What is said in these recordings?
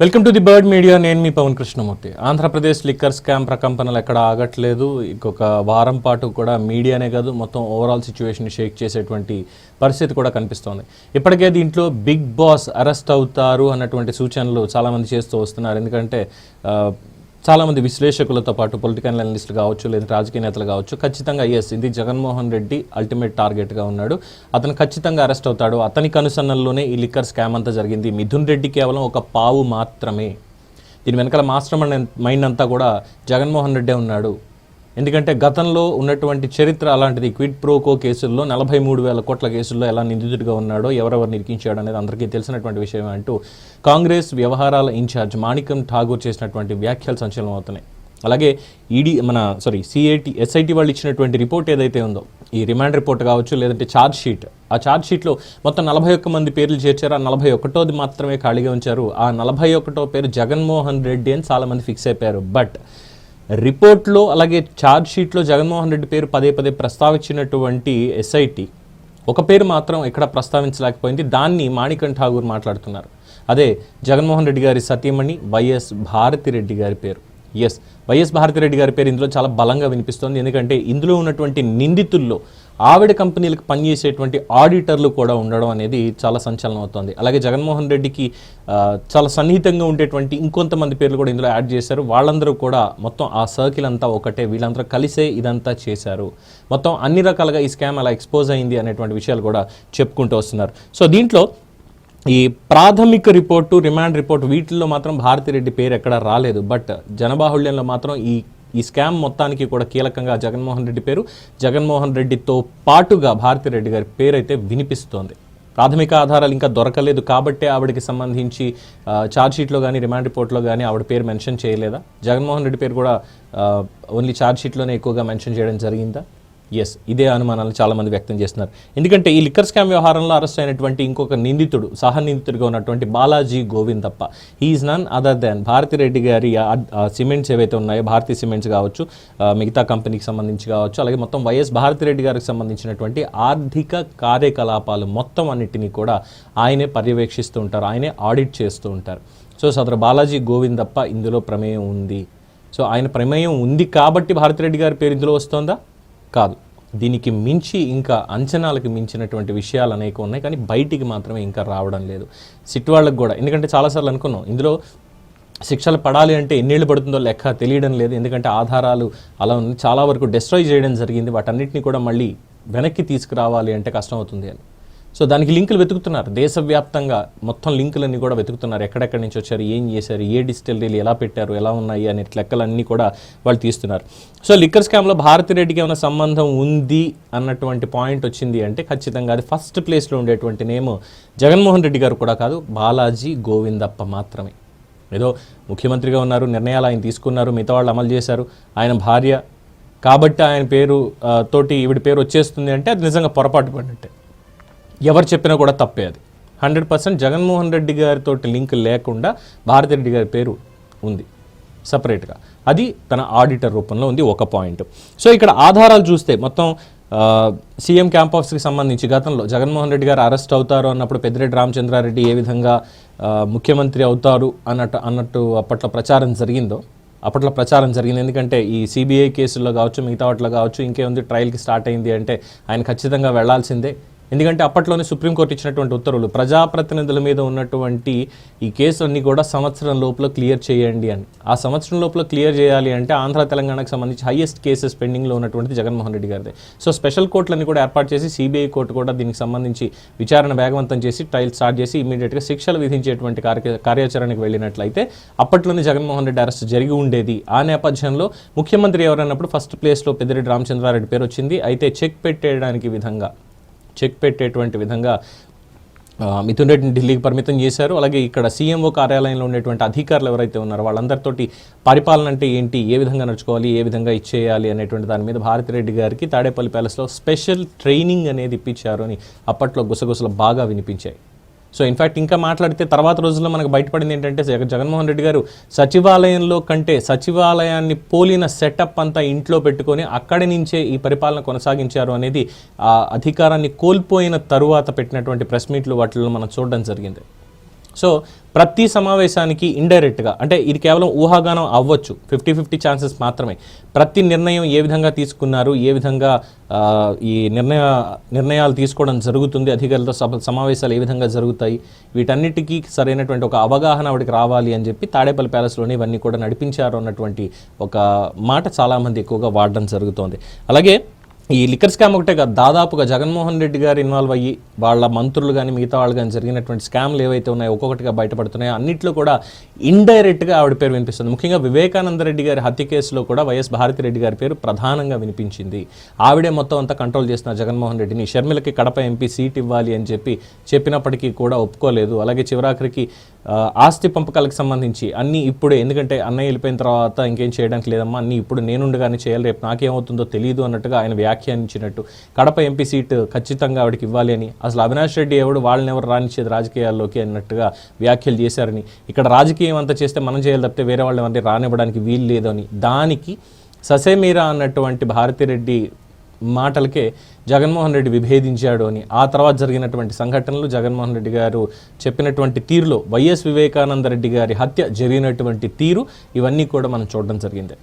Welcome to the bird media. నేను మీ Pawan Krishnamurthy. Andhra Pradesh liquor scam ప్రకంపనలు ఎక్కడ ఆగట్లేదు. ఇంకొక వారం పాటు కూడా మీడియానే కాదు మొత్తం ఓవరాల్ సిచ్యువేషన్ షేక్ చేసేటువంటి పరిస్థితి కూడా కనిపిస్తోంది. ఇప్పటికే దీంట్లో బిగ్ బాస్ అరెస్ట్ అవుతారు అన్నటువంటి సూచనలు చాలామంది చేస్తూ వస్తున్నారు. ఎందుకంటే చాలామంది విశ్లేషకులతో పాటు పొలిటికల్ అనలిస్టులు కావచ్చు లేదా రాజకీయ నేతలు కావచ్చు ఖచ్చితంగా ఎస్ ఇది జగన్మోహన్ రెడ్డి అల్టిమేట్ టార్గెట్గా ఉన్నాడు. అతను ఖచ్చితంగా అరెస్ట్ అవుతాడు. అతని కనుసన్నల్లోనే ఈ లిక్కర్ స్కామ్ అంతా జరిగింది. మిథున్ రెడ్డి కేవలం ఒక పావు మాత్రమే. దీని వెనకాల మాస్టర్ మైండ్ అంతా కూడా జగన్మోహన్ రెడ్డే ఉన్నాడు. ఎందుకంటే గతంలో ఉన్నటువంటి చరిత్ర అలాంటిది క్విడ్ ప్రోకో కేసుల్లో నలభై మూడు వేల కోట్ల కేసుల్లో ఎలా నిందితుడిగా ఉన్నాడో ఎవరెవరు నిరికించాడు అనేది అందరికీ తెలిసినటువంటి విషయం అంటూ కాంగ్రెస్ వ్యవహారాల ఇన్ఛార్జ్ మాణికం ఠాగూర్ చేసినటువంటి వ్యాఖ్యలు సంచలనం అవుతున్నాయి అలాగే ఈడీ మన సారీ సిఐటి ఎస్ఐటి వాళ్ళు ఇచ్చినటువంటి రిపోర్ట్ ఏదైతే ఉందో ఈ రిమాండ్ రిపోర్ట్ కావచ్చు లేదంటే ఛార్జ్ షీట్ ఆ ఛార్జ్ షీట్లో మొత్తం నలభై ఒక్క మంది పేర్లు చేర్చారు ఆ నలభై ఒకటోది మాత్రమే ఖాళీగా ఉంచారు. ఆ నలభై ఒకటో పేరు జగన్మోహన్ రెడ్డి అని చాలామంది ఫిక్స్ అయిపోయారు. బట్ రిపోర్ట్లో అలాగే ఛార్జ్ షీట్లో జగన్మోహన్ రెడ్డి పేరు పదే పదే ప్రస్తావించినటువంటి ఎస్ఐటి ఒక పేరు మాత్రం ఎక్కడ ప్రస్తావించలేకపోయింది. దాన్ని మాణికం ఠాగూర్ మాట్లాడుతున్నారు. అదే జగన్మోహన్ రెడ్డి గారి సతీమణి వైఎస్ భారతిరెడ్డి గారి పేరు. ఎస్ వైఎస్ భారతిరెడ్డి గారి పేరు ఇందులో చాలా బలంగా వినిపిస్తోంది. ఎందుకంటే ఇందులో ఉన్నటువంటి నిందితుల్లో ఆవిడ కంపెనీలకు పనిచేసేటువంటి ఆడిటర్లు కూడా ఉండడం అనేది చాలా సంచలనం అవుతోంది. అలాగే జగన్మోహన్ రెడ్డికి చాలా సన్నిహితంగా ఉండేటువంటి ఇంకొంతమంది పేర్లు కూడా ఇందులో యాడ్ చేశారు. వాళ్ళందరూ కూడా మొత్తం ఆ సర్కిల్ అంతా ఒకటే. వీళ్ళందరూ కలిసే ఇదంతా చేశారు. మొత్తం అన్ని రకాలుగా ఈ స్కామ్ అలా ఎక్స్పోజ్ అయింది అనేటువంటి విషయాలు కూడా చెప్పుకుంటూ వస్తున్నారు. సో దీంట్లో ఈ ప్రాథమిక రిపోర్టు రిమాండ్ రిపోర్ట్ వీటిల్లో మాత్రం భారతిరెడ్డి పేరు ఎక్కడా రాలేదు. బట్ జనబాహుళ్యంలో మాత్రం ఈ ఈ స్కామ్ మొత్తానికి కూడా కీలకంగా జగన్మోహన్ రెడ్డి పేరు. జగన్మోహన్ రెడ్డితో పాటుగా భారతిరెడ్డి గారి పేరు అయితే వినిపిస్తోంది. ప్రాథమిక ఆధారాలు ఇంకా దొరకలేదు కాబట్టే ఆవిడకి సంబంధించి ఆ, షీట్లో కానీ రిమాండ్ రిపోర్ట్లో కానీ ఆవిడ పేరు మెన్షన్ చేయలేదా? జగన్మోహన్ రెడ్డి పేరు కూడా ఓన్లీ ఛార్జ్ షీట్లోనే ఎక్కువగా మెన్షన్ చేయడం జరిగిందా? ఎస్ ఇదే అనుమానాలు చాలా మంది వ్యక్తం చేస్తున్నారు. ఎందుకంటే ఈ లిక్కర్ స్కామ్ వ్యవహారంలో అరెస్ట్ అయినటువంటి ఇంకొక నిందితుడు సహ నిందితుడిగా ఉన్నటువంటి బాలాజీ గోవింద్ తప్ప he is none other than Bharathi Reddy గారి సిమెంట్స్ ఏవైతే ఉన్నాయో భారతీ సిమెంట్స్ కావచ్చు మిగతా కంపెనీకి సంబంధించి కావచ్చు అలాగే మొత్తం వైఎస్ భారతిరెడ్డి గారికి సంబంధించినటువంటి ఆర్థిక కార్యకలాపాలు మొత్తం అన్నిటినీ కూడా ఆయనే పర్యవేక్షిస్తూ ఉంటారు ఆయనే ఆడిట్ చేస్తూ ఉంటారు. సో సదరు బాలాజీ గోవింద్ తప్ప ఇందులో ప్రమేయం ఉంది. సో ఆయన ప్రమేయం ఉంది కాబట్టి భారతిరెడ్డి గారి పేరు ఇందులో వస్తోందా? కాదు. దీనికి మించి ఇంకా అంచనాలకు మించినటువంటి విషయాలు అనేక ఉన్నాయి. కానీ బయటికి మాత్రమే ఇంకా రావడం లేదు. సిట్ వాళ్ళకు కూడా. ఎందుకంటే చాలాసార్లు అనుకున్నాం. ఇందులో శిక్షలు పడాలి అంటే ఎన్నేళ్ళు పడుతుందో లెక్క తెలియడం లేదు. ఎందుకంటే ఆధారాలు అలా ఉంది చాలా వరకు డిస్ట్రాయ్ చేయడం జరిగింది. వాటన్నిటిని కూడా మళ్ళీ వెనక్కి తీసుకురావాలి అంటే కష్టం అవుతుంది అని. సో దానికి లింకులు వెతుకుతున్నారు. దేశవ్యాప్తంగా మొత్తం లింకులన్నీ కూడా వెతుకుతున్నారు. ఎక్కడెక్కడి నుంచి వచ్చారు ఏం చేశారు ఏ డిస్టిలరీలు ఎలా పెట్టారు ఎలా ఉన్నాయి అనే లెక్కలన్నీ కూడా వాళ్ళు తీస్తున్నారు. సో లిక్కర్ స్కామ్లో భారతిరెడ్డికి ఏమైనా సంబంధం ఉంది అన్నటువంటి పాయింట్ వచ్చింది అంటే ఖచ్చితంగా అది ఫస్ట్ ప్లేస్లో ఉండేటువంటి నేమ్ జగన్మోహన్ రెడ్డి గారు కూడా కాదు బాలాజీ గోవిందప్ప మాత్రమే. ఏదో ముఖ్యమంత్రిగా ఉన్నారు నిర్ణయాలు ఆయన తీసుకున్నారు మిగతా వాళ్ళు అమలు చేశారు. ఆయన భార్య కాబట్టి ఆయన పేరు తోటి ఈవిడ పేరు వచ్చేస్తుంది అంటే అది నిజంగా పొరపాటు పడినట్టే. ఎవరు చెప్పినా కూడా తప్పే అది. హండ్రెడ్ పర్సెంట్ జగన్మోహన్ రెడ్డి గారితో లింక్ లేకుండా భారతిరెడ్డి గారి పేరు ఉంది సపరేట్గా. అది తన ఆడిటర్ రూపంలో ఉంది ఒక పాయింట్. సో ఇక్కడ ఆధారాలు చూస్తే మొత్తం సీఎం క్యాంప్ ఆఫీస్కి సంబంధించి గతంలో జగన్మోహన్ రెడ్డి గారు అరెస్ట్ అవుతారు అన్నప్పుడు పెద్దిరెడ్డి రామచంద్రారెడ్డి ఏ విధంగా ముఖ్యమంత్రి అవుతారు అన్నట్టు అన్నట్టు అప్పట్లో ప్రచారం జరిగిందో అప్పట్లో ప్రచారం జరిగింది. ఎందుకంటే ఈ సిబిఐ కేసుల్లో కావచ్చు మిగతా వాటిలో కావచ్చు ఇంకేముంది ట్రయల్కి స్టార్ట్ అయింది అంటే ఆయన ఖచ్చితంగా వెళ్ళాల్సిందే. ఎందుకంటే అప్పట్లోనే సుప్రీంకోర్టు ఇచ్చినటువంటి ఉత్తర్వులు ప్రజాప్రతినిధుల మీద ఉన్నటువంటి ఈ కేసులన్నీ కూడా సంవత్సరం లోపల క్లియర్ చేయండి అని. ఆ సంవత్సరం లోపల క్లియర్ చేయాలి అంటే ఆంధ్ర తెలంగాణకు సంబంధించి హైయెస్ట్ కేసెస్ పెండింగ్లో ఉన్నటువంటి జగన్మోహన్ రెడ్డి గారిది. సో స్పెషల్ కోర్టులన్నీ కూడా ఏర్పాటు చేసి సిబిఐ కోర్టు కూడా దీనికి సంబంధించి విచారణ వేగవంతం చేసి ట్రయల్ స్టార్ట్ చేసి ఇమీడియట్గా శిక్షలు విధించేటువంటి కార్య కార్యాచరణకు వెళ్ళినట్లయితే అప్పట్లోనే జగన్మోహన్ రెడ్డి అరెస్ట్ జరిగి ఉండేది. ఆ నేపథ్యంలో ముఖ్యమంత్రి ఎవరన్నప్పుడు ఫస్ట్ ప్లేస్లో పెద్దిరెడ్డి రామచంద్రారెడ్డి పేరు వచ్చింది అయితే చెక్ పెట్టేయడానికి విధంగా చెక్ పెట్టేటువంటి విధంగా మిథున్ రెడ్డిని ఢిల్లీకి పరిమితం చేశారు. అలాగే ఇక్కడ సీఎంఓ కార్యాలయంలో ఉండేటువంటి అధికారులు ఎవరైతే ఉన్నారో వాళ్ళందరితోటి పరిపాలన అంటే ఏంటి ఏ విధంగా నడుచుకోవాలి ఏ విధంగా ఇచ్చేయాలి అనేటువంటి దాని మీద భారతిరెడ్డి గారికి తాడేపల్లి ప్యాలెస్లో స్పెషల్ ట్రైనింగ్ అనేది ఇప్పించారు అని అప్పట్లో గుసగుసలు బాగా వినిపించాయి. సో ఇన్ఫాక్ట్ ఇంకా మాట్లాడితే తర్వాత రోజుల్లో మనకు బయటపడింది ఏంటంటే జగన్మోహన్ రెడ్డి గారు సచివాలయంలో కంటే సచివాలయాన్ని పోలిన సెటప్ అంతా ఇంట్లో పెట్టుకొని అక్కడి నుంచే ఈ పరిపాలన కొనసాగించారు అనేది ఆ అధికారాన్ని కోల్పోయిన తరువాత పెట్టినటువంటి ప్రెస్ మీట్లు వాటిల్లో మనం చూడడం జరిగింది. సో ప్రతి సమావేశానికి ఇండైరెక్ట్గా అంటే ఇది కేవలం ఊహాగానం అవ్వచ్చు ఫిఫ్టీ ఫిఫ్టీ ఛాన్సెస్ మాత్రమే. ప్రతి నిర్ణయం ఏ విధంగా తీసుకున్నారు ఏ విధంగా ఈ నిర్ణయ నిర్ణయాలు తీసుకోవడం జరుగుతుంది అధికారులతో సభ సమావేశాలు ఏ విధంగా జరుగుతాయి వీటన్నిటికీ సరైనటువంటి ఒక అవగాహన ఆవిడకి రావాలి అని చెప్పి తాడేపల్లి ప్యాలెస్లోనే ఇవన్నీ కూడా నడిపించారు అన్నటువంటి ఒక మాట చాలామంది ఎక్కువగా వాడడం జరుగుతోంది. అలాగే ఈ లిక్కర్ స్కామ్ ఒకటే కాదు దాదాపుగా జగన్మోహన్ రెడ్డి గారు ఇన్వాల్వ్ అయ్యి వాళ్ళ మంత్రులు కానీ మిగతా వాళ్ళు కానీ జరిగినటువంటి స్కామ్లు ఏవైతే ఉన్నాయో ఒక్కొక్కటిగా బయటపడుతున్నాయో అన్నింటిలో కూడా ఇండైరెక్ట్గా ఆవిడ పేరు వినిపిస్తుంది. ముఖ్యంగా వివేకానంద రెడ్డి గారి హత్య కేసులో కూడా వైఎస్ భారతిరెడ్డి గారి పేరు ప్రధానంగా వినిపించింది. ఆవిడే మొత్తం అంతా కంట్రోల్ చేసిన జగన్మోహన్ రెడ్డిని. షర్మిలకి కడప ఎంపీ సీట్ ఇవ్వాలి అని చెప్పి చెప్పినప్పటికీ కూడా ఒప్పుకోలేదు. అలాగే చివరాఖరికి ఆస్తి పంపకాలకు సంబంధించి అన్నీ ఇప్పుడే ఎందుకంటే అన్నయ్య వెళ్ళిపోయిన తర్వాత ఇంకేం చేయడానికి లేదమ్మా అన్నీ ఇప్పుడు నేనుండగానే చేయాలి రేపు నాకేమవుతుందో తెలియదు అన్నట్టుగా ఆయన వ్యాఖ్యానించినట్టు. కడప ఎంపీ సీటు ఖచ్చితంగా ఆవిడకి ఇవ్వాలి అని అసలు అవినాష్ రెడ్డి ఎవడు వాళ్ళని ఎవరు రాణించేది రాజకీయాల్లోకి అన్నట్టుగా వ్యాఖ్యలు చేశారని. ఇక్కడ రాజకీయం అంతా చేస్తే మనం చేయాలి తప్పితే వేరే వాళ్ళు ఎవరిని రానివ్వడానికి వీలు లేదని అని. దానికి ససేమీరా అన్నటువంటి భారతిరెడ్డి మాటలకే జగన్మోహన్ రెడ్డి విభేదించాడు అని. ఆ తర్వాత జరిగినటువంటి సంఘటనలు జగన్మోహన్ రెడ్డి గారు చెప్పినటువంటి తీరులో వైఎస్ వివేకానంద రెడ్డి గారి హత్య జరిగినటువంటి తీరు ఇవన్నీ కూడా మనం చూడడం జరిగింది.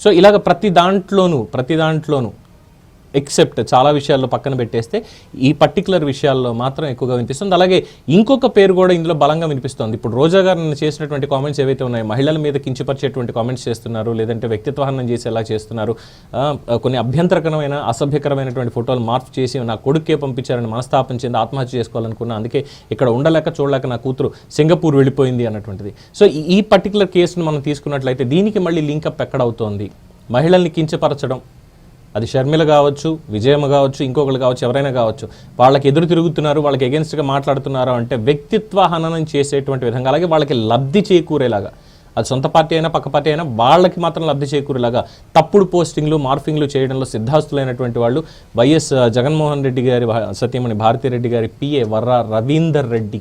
సో ఇలాగ ప్రతి దాంట్లోనూ ప్రతి దాంట్లోనూ ఎక్సెప్ట్ చాలా విషయాల్లో పక్కన పెట్టేస్తే ఈ పర్టికులర్ విషయాల్లో మాత్రం ఎక్కువగా వినిపిస్తుంది. అలాగే ఇంకొక పేరు కూడా ఇందులో బలంగా వినిపిస్తుంది. ఇప్పుడు రోజా గారు చేసినటువంటి కామెంట్స్ ఏవైతే ఉన్నాయో మహిళల మీద కించపరిచేటువంటి కామెంట్స్ చేస్తున్నారు లేదంటే వ్యక్తిత్వహనం చేసేలా చేస్తున్నారు కొన్ని అభ్యంతరకరమైన అసభ్యకరమైనటువంటి ఫోటోలు మార్పు చేసి నా కొడుకే పంపించారని మనస్తాపం చెంది ఆత్మహత్య చేసుకోవాలనుకున్నా అందుకే ఇక్కడ ఉండలేక చూడలేక నా కూతురు సింగపూర్ వెళ్ళిపోయింది అన్నటువంటిది. సో ఈ- ఈ పర్టికులర్ కేసును మనం తీసుకున్నట్లయితే దీనికి మళ్ళీ లింకప్ ఎక్కడ అవుతోంది? మహిళల్ని కించపరచడం అది షర్మిల కావచ్చు విజయమ్మ కావచ్చు ఇంకొకరు కావచ్చు ఎవరైనా కావచ్చు వాళ్ళకి ఎదురు తిరుగుతున్నారు వాళ్ళకి ఎగెన్స్ట్గా మాట్లాడుతున్నారు అంటే వ్యక్తిత్వ హననం చేసేటువంటి విధంగా అలాగే వాళ్ళకి లబ్ధి చేకూరేలాగా. అది సొంత పార్టీ అయినా పక్క పార్టీ అయినా వాళ్ళకి మాత్రం లబ్ధి చేకూరేలాగా తప్పుడు పోస్టింగ్లు మార్ఫింగ్లు చేయడంలో సిద్ధాస్తులైనటువంటి వాళ్ళు వైఎస్ జగన్మోహన్ రెడ్డి గారి సత్యమణి సతీమణి భారతిరెడ్డి గారి పిఏ వర్ర రవీందర్ రెడ్డి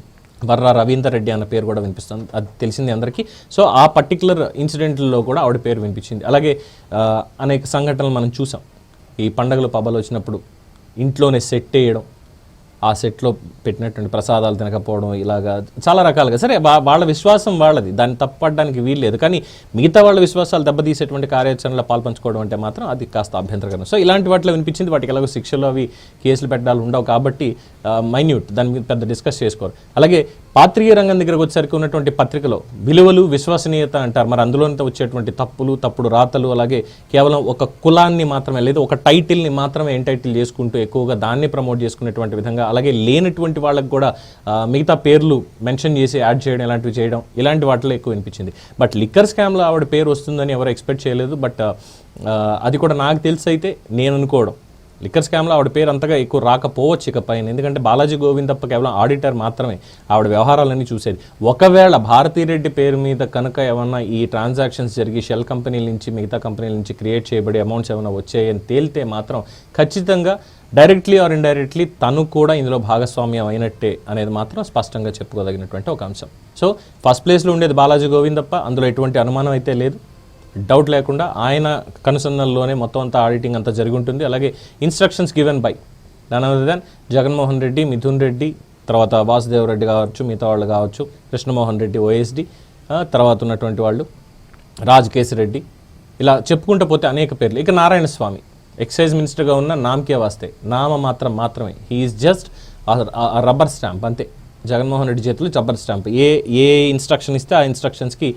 వర్రా రవీందర్ రెడ్డి అన్న పేరు కూడా వినిపిస్తుంది అది తెలిసింది అందరికీ. సో ఆ పర్టికులర్ ఇన్సిడెంట్లలో కూడా ఆవిడ పేరు వినిపించింది. అలాగే అనేక సంఘటనలు మనం చూసాం. ఈ పండగలు పబ్బలు వచ్చినప్పుడు ఇంట్లోనే సెట్ వేయడం ఆ సెట్లో పెట్టినటువంటి ప్రసాదాలు తినకపోవడం ఇలాగా చాలా రకాలుగా. సరే వాళ్ళ విశ్వాసం వాళ్ళది. దాన్ని తప్పడానికి వీల్లేదు కానీ మిగతా వాళ్ళ విశ్వాసాలు దెబ్బతీసేటువంటి కార్యాచరణలో పాల్పంచుకోవడం అంటే మాత్రం అది కాస్త అభ్యంతరకరం. సో ఇలాంటి వాటిలో వినిపించింది వాటికి ఎలాగో శిక్షలు అవి కేసులు పెట్టాలి ఉండవు కాబట్టి మైన్యూట్. దాని మీద పెద్ద డిస్కస్ చేసుకోరు. అలాగే పాత్రీయ రంగం దగ్గరకు వచ్చేసరికి ఉన్నటువంటి పత్రికలో విలువలు విశ్వసనీయత అంటారు. మరి అందులో వచ్చేటువంటి తప్పులు తప్పుడు రాతలు అలాగే కేవలం ఒక కులాన్ని మాత్రమే లేదా ఒక టైటిల్ని మాత్రమే ఎంటైటిల్ చేసుకుంటూ ఎక్కువగా దాన్ని ప్రమోట్ చేసుకునేటువంటి విధంగా అలాగే లేనటువంటి వాళ్ళకు కూడా మిగతా పేర్లు మెన్షన్ చేసి యాడ్ చేయడం ఇలాంటివి చేయడం ఇలాంటి వాటిలో ఎక్కువ వినిపించింది. బట్ లిక్కర్ స్కామ్లో ఆవిడ పేరు వస్తుందని ఎవరు ఎక్స్పెక్ట్ చేయలేదు. బట్ అది కూడా నాకు తెలిసి అయితే నేను అనుకోవడం. లిక్కర్ స్కామ్లో ఆవిడ పేరు అంతగా ఎక్కువ రాకపోవచ్చు ఇక పైన ఎందుకంటే బాలాజీ గోవింద్ తప్ప కేవలం ఆడిటర్ మాత్రమే ఆవిడ వ్యవహారాలన్నీ చూసేది. ఒకవేళ భారతీరెడ్డి పేరు మీద కనుక ఏమన్నా ఈ ట్రాన్సాక్షన్స్ జరిగి షెల్ కంపెనీల నుంచి మిగతా కంపెనీల నుంచి క్రియేట్ చేయబడి అమౌంట్స్ ఏమైనా వచ్చాయని తేలితే మాత్రం ఖచ్చితంగా డైరెక్ట్లీ ఆర్ ఇండైరెక్ట్లీ తను కూడా ఇందులో భాగస్వామ్యం అయినట్టే అనేది మాత్రం స్పష్టంగా చెప్పుకోదగినటువంటి ఒక అంశం. సో ఫస్ట్ ప్లేస్లో ఉండేది బాలాజీ గోవిందప్ప అందులో ఎటువంటి అనుమానం అయితే లేదు. డౌట్ లేకుండా ఆయన కనుసన్నల్లోనే మొత్తం అంతా ఆడిటింగ్ అంతా జరిగి ఉంటుంది అలాగే ఇన్స్ట్రక్షన్స్ గివెన్ బై దాని అదర్ దాన్ జగన్మోహన్ రెడ్డి మిథున్ రెడ్డి తర్వాత వాసుదేవ్ రెడ్డి కావచ్చు మిగతా వాళ్ళు కావచ్చు కృష్ణమోహన్ రెడ్డి ఓఎస్డి తర్వాత ఉన్నటువంటి వాళ్ళు రాజ్ రెడ్డి ఇలా చెప్పుకుంటూ పోతే అనేక పేర్లు. ఇక నారాయణ స్వామి ఎక్సైజ్ మినిస్టర్గా ఉన్న నామకే వాస్తే నామ మాత్రం మాత్రమే. హీఈస్ జస్ట్ రబ్బర్ స్టాంప్ అంతే. జగన్మోహన్ రెడ్డి చేతులు జబర్ స్టాంప్. ఏ ఏ ఇన్స్ట్రక్షన్ ఇస్తే ఆ ఇన్స్ట్రక్షన్స్కి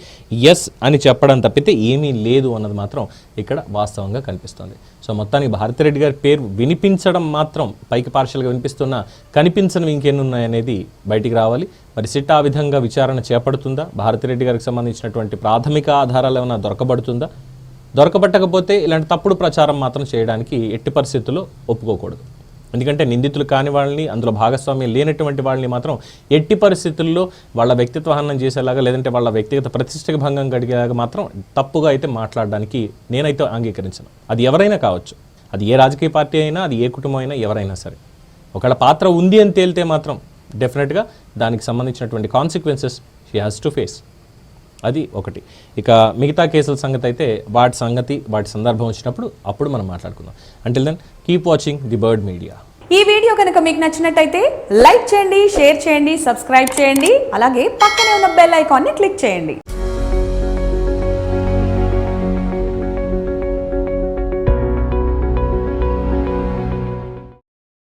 ఎస్ అని చెప్పడం తప్పితే ఏమీ లేదు అన్నది మాత్రం ఇక్కడ వాస్తవంగా కనిపిస్తుంది. సో మొత్తానికి భారతిరెడ్డి గారి పేరు వినిపించడం మాత్రం పైకి పార్షల్గా వినిపిస్తున్నా కనిపించనివి ఇంకెన్నున్నాయనేది బయటికి రావాలి. మరి సిట్ ఆ విధంగా విచారణ చేపడుతుందా? భారతిరెడ్డి గారికి సంబంధించినటువంటి ప్రాథమిక ఆధారాలు ఏమైనా దొరకబడుతుందా? దొరకబట్టకపోతే ఇలాంటి తప్పుడు ప్రచారం మాత్రం చేయడానికి ఎట్టి పరిస్థితుల్లో ఒప్పుకోకూడదు. ఎందుకంటే నిందితులు కాని వాళ్ళని అందులో భాగస్వామ్యం లేనటువంటి వాళ్ళని మాత్రం ఎట్టి పరిస్థితుల్లో వాళ్ళ వ్యక్తిత్వ హనం చేసేలాగా లేదంటే వాళ్ళ వ్యక్తిగత ప్రతిష్టకు భంగం కలిగేలాగా మాత్రం తప్పుగా అయితే మాట్లాడడానికి నేనైతే అంగీకరించను. అది ఎవరైనా కావచ్చు. అది ఏ రాజకీయ పార్టీ అయినా అది ఏ కుటుంబం అయినా ఎవరైనా సరే. ఒకవేళ పాత్ర ఉంది అని తేలితే మాత్రం డెఫినెట్గా దానికి సంబంధించినటువంటి consequences she has to face అది ఒకటి. ఇక మిగతా కేసుల సంగతి అయితే వాటి సంగతి వాటి సందర్భం వచ్చినప్పుడు అప్పుడు మనం మాట్లాడుకుందాం. అంటే then keep watching the bird media ఈ వీడియో కనుక మీకు నచ్చినట్టయితే లైక్ చేయండి షేర్ చేయండి సబ్స్క్రైబ్ చేయండి అలాగే పక్కనే ఉన్న బెల్ ఐకాన్ని క్లిక్ చేయండి.